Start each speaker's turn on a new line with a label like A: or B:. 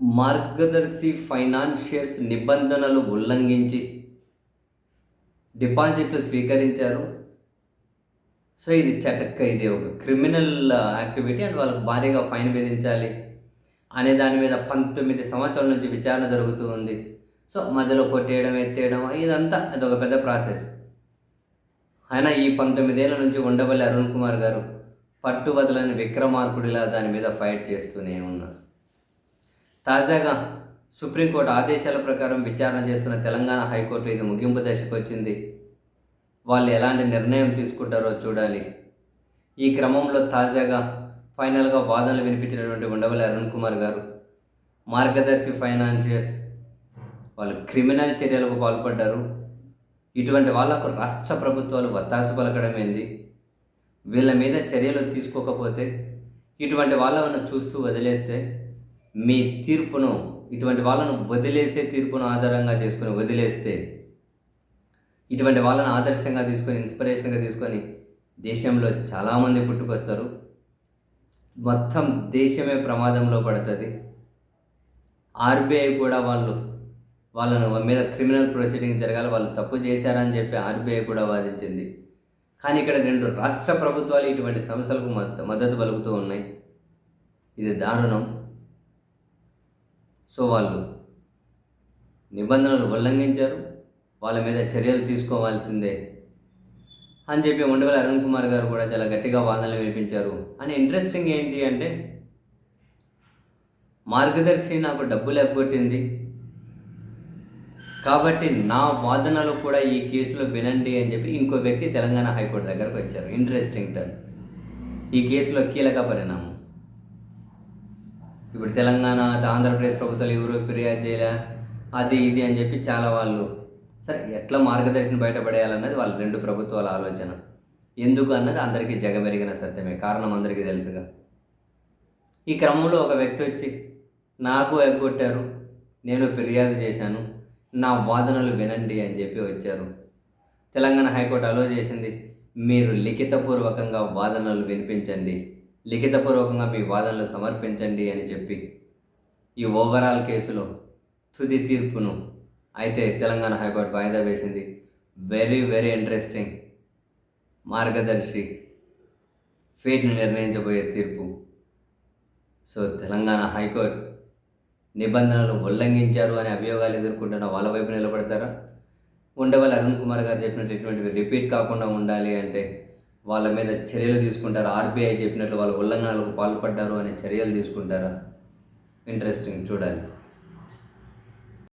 A: మార్గదర్శి financiers నిబంధనలు ఉల్లంఘించి డిపాజిట్లు స్వీకరించారు. సో ఇది చటక్క ఇది ఒక క్రిమినల్ యాక్టివిటీ అండ్ వాళ్ళకు భారీగా ఫైన్ విధించాలి అనే దాని మీద పంతొమ్మిది సంవత్సరాల నుంచి విచారణ జరుగుతూ ఉంది. సో మధ్యలో కొట్టేయడం ఎత్తేయడం ఇదంతా అదొక పెద్ద ప్రాసెస్. అయినా ఈ పంతొమ్మిదేళ్ళ నుంచి ఉండవల్లి అరుణ్ కుమార్ గారు పట్టు వదలని విక్రమార్కుడిలా దాని మీద ఫైట్ చేస్తూనే ఉన్నారు. తాజాగా సుప్రీంకోర్టు ఆదేశాల ప్రకారం విచారణ చేస్తున్న తెలంగాణ హైకోర్టు ఇది ముగింపు దశకు వచ్చింది. వాళ్ళు ఎలాంటి నిర్ణయం తీసుకుంటారో చూడాలి. ఈ క్రమంలో తాజాగా ఫైనల్గా వాదనలు వినిపించినటువంటి ఉండవల్లి అరుణ్ కుమార్ గారు మార్గదర్శి ఫైనాన్షియర్స్ వాళ్ళు క్రిమినల్ చర్యలకు పాల్పడ్డారు. ఇటువంటి వాళ్ళకు రాష్ట్ర ప్రభుత్వాలు వత్తాసు పలకడం ఏంది? వీళ్ళ మీద చర్యలు తీసుకోకపోతే ఇటువంటి వాళ్ళను చూస్తూ వదిలేస్తే మీ తీర్పును ఇటువంటి వాళ్ళను వదిలేసే తీర్పును ఆధారంగా చేసుకొని వదిలేస్తే ఇటువంటి వాళ్ళని ఆదర్శంగా తీసుకొని ఇన్స్పిరేషన్గా తీసుకొని దేశంలో చాలామంది పుట్టుకొస్తారు. మొత్తం దేశమే ప్రమాదంలో పడుతుంది. ఆర్బీఐ కూడా వాళ్ళు వాళ్ళను మీద క్రిమినల్ ప్రొసీడింగ్ జరగాలి వాళ్ళు తప్పు చేశారని చెప్పి ఆర్బీఐ కూడా వాదించింది. కానీ ఇక్కడ రెండు రాష్ట్ర ప్రభుత్వాలు ఇటువంటి సమస్యలకు మద్దతు పలుకుతూ ఉన్నాయి. ఇది దారుణం. సో వాళ్ళు నిబంధనలు ఉల్లంఘించారు. వాళ్ళ మీద చర్యలు తీసుకోవాల్సిందే అని చెప్పి ఉండవల్లి అరుణ్ కుమార్ గారు కూడా చాలా గట్టిగా వాదనలు వినిపించారు. అని ఇంట్రెస్టింగ్ ఏంటి అంటే మార్గదర్శి నాకు డబ్బులు ఎగ్గొట్టింది కాబట్టి నా వాదనలు కూడా ఈ కేసులో వినండి అని చెప్పి ఇంకో వ్యక్తి తెలంగాణ హైకోర్టు దగ్గరకు వచ్చారు. ఇంట్రెస్టింగ్ టర్న్ ఈ కేసులో కీలక పరిణామం. ఇప్పుడు తెలంగాణ ఆంధ్రప్రదేశ్ ప్రభుత్వాలు ఎవరు ఫిర్యాదు చేయలే? అది ఇది అని చెప్పి చాలా వాళ్ళు సరే ఎట్లా మార్గదర్శనం బయటపడేయాలన్నది వాళ్ళ రెండు ప్రభుత్వాల ఆలోచన. ఎందుకు అన్నది అందరికీ జగమెరిగిన సత్యమే కారణం అందరికీ తెలుసుగా. ఈ క్రమంలో ఒక వ్యక్తి వచ్చి నాకు ఎగ్గొట్టారు నేను ఫిర్యాదు చేశాను నా వాదనలు వినండి అని చెప్పి వచ్చారు. తెలంగాణ హైకోర్టు అలో చేసింది మీరు లిఖితపూర్వకంగా వాదనలు వినిపించండి లిఖితపూర్వకంగా మీ వాదనలు సమర్పించండి అని చెప్పి ఈ ఓవరాల్ కేసులో తుది తీర్పును అయితే తెలంగాణ హైకోర్టు వాయిదా వేసింది. వెరీ వెరీ ఇంట్రెస్టింగ్ మార్గదర్శి ఫేట్ని నిర్ణయించబోయే తీర్పు. సో తెలంగాణ హైకోర్టు నిబంధనలు ఉల్లంఘించారు అనే అభియోగాలు ఎదుర్కొంటున్న వాళ్ళ వైపు నిలబడతారా? ఉండేవాళ్ళు అరుణ్ కుమార్ గారు చెప్పినట్టు ఇటువంటివి రిపీట్ కాకుండా ఉండాలి అంటే వాళ్ళ మీద చర్యలు తీసుకుంటారా? ఆర్బీఐ చెప్పినట్లు వాళ్ళ ఉల్లంఘనలకు పాల్పడ్డారు అనే చర్యలు తీసుకుంటారా? ఇంట్రెస్టింగ్ చూడాలి.